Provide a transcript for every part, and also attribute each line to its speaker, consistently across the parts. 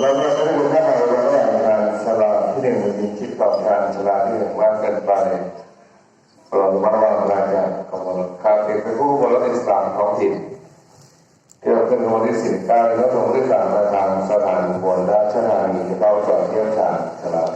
Speaker 1: แล้วเมื่อพระคุณท่านมาวันแรกงานสลากที่หนึ่งมีคิดต่อการสลากที่หนึ่งมากเกินไปเราระมัดระวังรายการของเราครับเด็กเป็นผู้บริหารอิสามท้องถิ่นที่เราขึ้นวันที่สิบเก้าแล้วตรงที่กลางมาทางสถานบนราชธานีเราจอดเที่ยวชางสลาก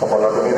Speaker 1: o
Speaker 2: por.